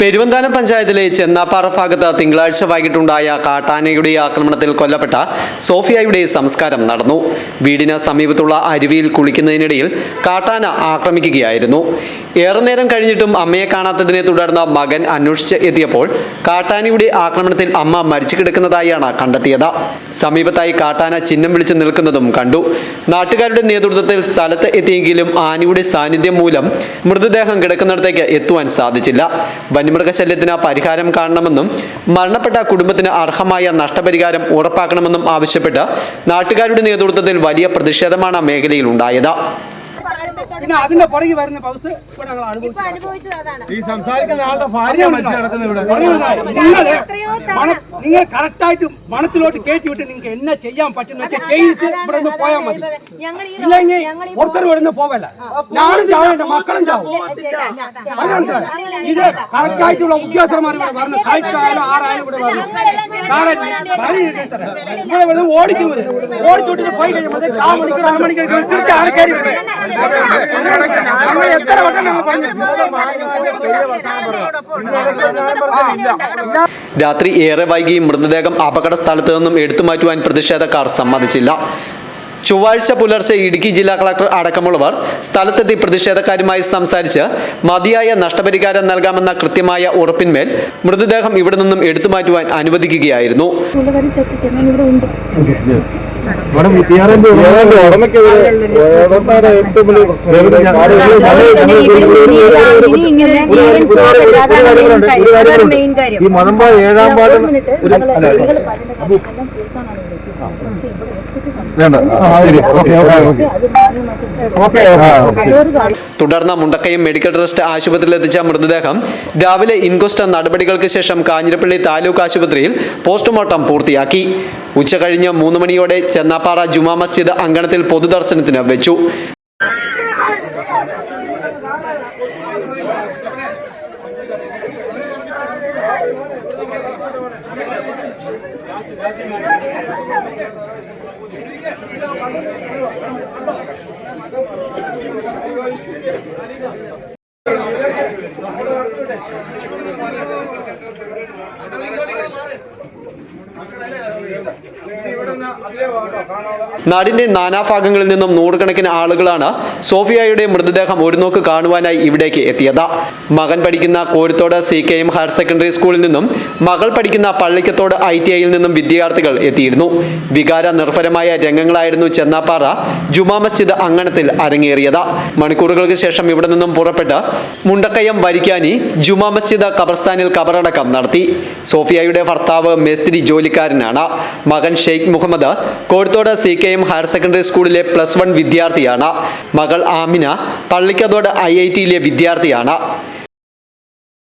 പെരുവന്താനം പഞ്ചായത്തിലെ ചെന്നാപ്പാറ ഭാഗത്ത് തിങ്കളാഴ്ച വൈകിട്ടുണ്ടായ കാട്ടാനയുടെ ആക്രമണത്തിൽ കൊല്ലപ്പെട്ട സോഫിയയുടെ സംസ്കാരം നടന്നു. വീടിന് സമീപത്തുള്ള അരുവിയിൽ കുളിക്കുന്നതിനിടയിൽ കാട്ടാന ആക്രമിക്കുകയായിരുന്നു. ഏറെ നേരം കഴിഞ്ഞിട്ടും അമ്മയെ കാണാത്തതിനെ തുടർന്ന് മകൻ അന്വേഷിച്ച് എത്തിയപ്പോൾ കാട്ടാനയുടെ ആക്രമണത്തിൽ അമ്മ മരിച്ചു കിടക്കുന്നതായാണ് കണ്ടെത്തിയത്. സമീപത്തായി കാട്ടാന ചിഹ്നം വിളിച്ച് നിൽക്കുന്നതും കണ്ടു. നാട്ടുകാരുടെ നേതൃത്വത്തിൽ സ്ഥലത്ത് എത്തിയെങ്കിലും ആനയുടെ സാന്നിധ്യം മൂലം മൃതദേഹം കിടക്കുന്നിടത്തേക്ക് എത്തുവാൻ സാധിച്ചില്ല. വന്യമൃഗശല്യത്തിന് പരിഹാരം കാണണമെന്നും മരണപ്പെട്ട കുടുംബത്തിന് അർഹമായ നഷ്ടപരിഹാരം ഉറപ്പാക്കണമെന്നും ആവശ്യപ്പെട്ട് നാട്ടുകാരുടെ നേതൃത്വത്തിൽ വലിയ പ്രതിഷേധമാണ് മേഖലയിൽ ഉണ്ടായത്. പിന്നെ അതിന്റെ പുറകെ വരുന്ന പൗസ് ഇവിടെ ഞങ്ങൾ അനുഭവിച്ചു. ഈ സംസാരിക്കുന്ന ആളുടെ ഭാര്യ നടക്കുന്നത് ഇവിടെ. നിങ്ങൾ നിങ്ങൾ കറക്റ്റായിട്ട് മണത്തിലോട്ട് കയറ്റി വിട്ട് നിങ്ങൾക്ക് എന്നാ ചെയ്യാൻ പറ്റുന്ന ഇവിടെ നിന്ന് പോയാൽ മതി. ഇല്ലെങ്കിൽ ഒരുത്തർ ഇവിടെ നിന്ന് പോവല്ല. ഞാനും ചാവേണ്ട മക്കളും ചാവും? ഇത് കറക്റ്റായിട്ടുള്ള ഉദ്യോഗസ്ഥന്മാർ ഇവിടെ വരണം കായ്ക്കായാലും ആറായാലും ഇവിടെ വരണം കാരണം വഴി ഇവിടെ ഓടിക്കും. ഓടിച്ചുവിട്ടിട്ട് പോയി കഴിയുമ്പോൾ ആ മണിക്കൂർ ആ മണിക്കൂർ തിരിച്ച് ആൾക്കാർ ഞങ്ങൾ എത്ര വട്ടം ഞങ്ങൾ പറഞ്ഞു രാത്രി ഏറെ വൈകി മൃതദേഹം അപകട സ്ഥലത്ത് നിന്നും എടുത്തു മാറ്റുവാൻ പ്രതിഷേധക്കാർ സമ്മതിച്ചില്ല. ചൊവ്വാഴ്ച പുലർച്ചെ ഇടുക്കി ജില്ലാ കളക്ടർ അടക്കമുള്ളവർ സ്ഥലത്തെത്തി പ്രതിഷേധക്കാരുമായി സംസാരിച്ച് മതിയായ നഷ്ടപരിഹാരം നൽകാമെന്ന കൃത്യമായ ഉറപ്പിന്മേൽ മൃതദേഹം ഇവിടെ നിന്നും എടുത്തു മാറ്റുവാൻ അനുവദിക്കുകയായിരുന്നു. ഈ മതമ്പ ഏഴാം എസ് വേണ്ട. Okay okay okay. Okay, okay. തുടർന്ന് മുണ്ടക്കയം മെഡിക്കൽ ട്രസ്റ്റ് ആശുപത്രിയിൽ എത്തിച്ച മൃതദേഹം രാവിലെ ഇൻക്വസ്റ്റ് നടപടികൾക്ക് ശേഷം കാഞ്ഞിരപ്പള്ളി താലൂക്ക് ആശുപത്രിയിൽ പോസ്റ്റ്മോർട്ടം പൂർത്തിയാക്കി. ഉച്ച കഴിഞ്ഞ് മൂന്ന് മണിയോടെ ചെന്നാപ്പാറ ജുമാ മസ്ജിദ് അങ്കണത്തിൽ പൊതുദർശനത്തിന് വെച്ചു. Yeah. നാടിന്റെ നാനാഭാഗങ്ങളിൽ നിന്നും നൂറുകണക്കിന് ആളുകളാണ് സോഫിയയുടെ മൃതദേഹം ഒരു നോക്ക് കാണുവാനായി ഇവിടേക്ക് എത്തിയത്. മകൻ പഠിക്കുന്ന Kozhithode C K M higher secondary സ്കൂളിൽ നിന്നും മകൾ പഠിക്കുന്ന പള്ളിക്കത്തോട് ഐ ടി ഐയിൽ നിന്നും വിദ്യാർത്ഥികൾ എത്തിയിരുന്നു. വികാര നിർഭരമായ രംഗങ്ങളായിരുന്നു ചെന്നാപ്പാറ ജുമാ മസ്ജിദ് അങ്കണത്തിൽ അരങ്ങേറിയത്. മണിക്കൂറുകൾക്ക് ശേഷം ഇവിടെ നിന്നും പുറപ്പെട്ട് മുണ്ടക്കയം വരിക്കാനി ജുമാ മസ്ജിദ് ഖബർസ്ഥാനിൽ കബറടക്കം നടത്തി. സോഫിയയുടെ ഭർത്താവ് മേസ്തിരി ജോലിക്കാരനാണ്. മകൻ Sheikh Muhammad Kozhithode C K M higher secondary സ്കൂളിലെ പ്ലസ് വൺ വിദ്യാർത്ഥിയാണ് മകൾ ആമിന. പള്ളിക്കതോട് ഐ ഐ ടിയിലെ വിദ്യാർത്ഥിയാണ്.